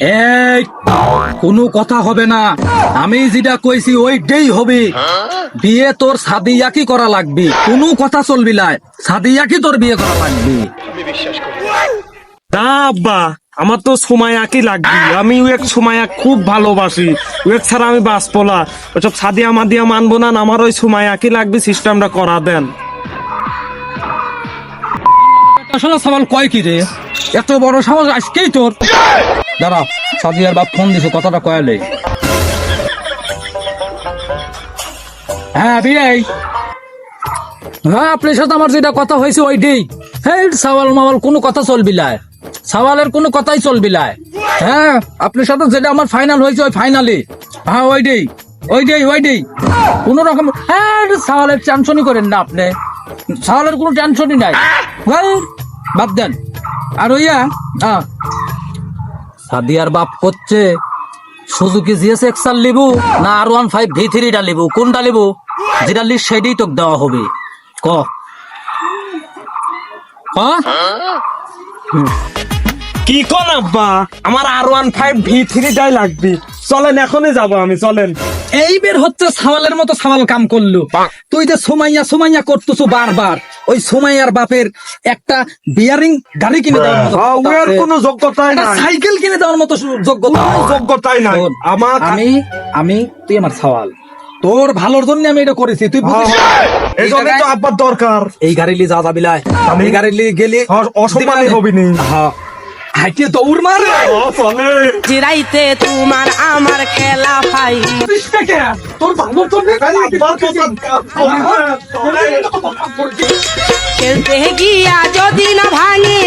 এই কোনো কথা হবে না। আমি যেটা কইছি ওইটাই হবে। বিয়ে তোর সাদিয়াকি করা লাগবে। কোনো কথা চলবি না। সাদিয়াকি তোর বিয়ে করা লাগবে। না আব্বা আমার তো লাগবে। আমি এক খুব ভালোবাসি। এক ছাড়া আমি বাঁচবো না। ওসব সাদিয়া মাদিয়া মানবো না আমার ওই সময়য়াকি লাগবে সিস্টেমটা করা দেন। আসলে সবাল কয় কি রে? এত বড় সাহস আজকেই তোর। দাঁড়া সাদিয়ার বাপ ফোন দিছে, কথাটা কয়ালে হ্যাঁ বিয়ে হ্যাঁ আপনার সাথে আমার যেটা কথা হয়েছে ওইটাই। হ্যাঁ সওয়াল মাওয়াল কোনো কথা চলবি না সওয়ালের কোনো কথাই চলবি না হ্যাঁ আপনার সাথে যেটা আমার ফাইনাল হয়েছে, ওই ফাইনালে হ্যাঁ ওইটাই ওইটাই ওইটাই। কোন রকম হ্যাঁ সওয়ালের টেনশনই করেন না আপনি। সওয়ালের কোনো টেনশনই নাই। বাদ দেন। আর ওইয়া হ্যাঁ সাদিয়ার বাপ করছে সুজুকি জিএস এক্সাল লিবু না আর ওয়ান ফাইভ ভি থ্রিটা লিবু? কোনটা লিবু? যেটা লিস্ট সেটাই তোকে দেওয়া হবে। ক? ক? কি কোন আব্বা? আমার আর ওয়ান ফাইভ ভি থ্রিটাই লাগবে। চলেন এখনই যাব আমি চলেন। এই বের হচ্ছে সাওয়ালের মতো সাওয়াল কাম করল। তুই যে সোমাইয়া সোমাইয়া করতেছো বারবার ওই সোমাইয়ার বাপের একটা বিয়ারিং গাড়ি কিনে দেওয়ার মতো আহ, ওর কোনো যোগ্যতাই নাই। সাইকেল কিনে দেওয়ার মতো যোগ্যতা যোগ্যতাই নাই। আমার আমি আমি তুই আমার সওয়াল তোর ভালোর জন্য আমি এটা করেছি তুই বুঝিস? না? এই জন্য তো আব্বার দরকার। এই গাড়ি লিয়ে যা যাবি লাই। আমি- গাড়ি লিয়ে গেলে অসম্মানই হবি নি। হ্যাঁ। হাইটে দৌড় মার। জিরাইতে তোমার আমার খেলা ভাই তোর জন্য খেলতে গিয়া যদি না ভাঙে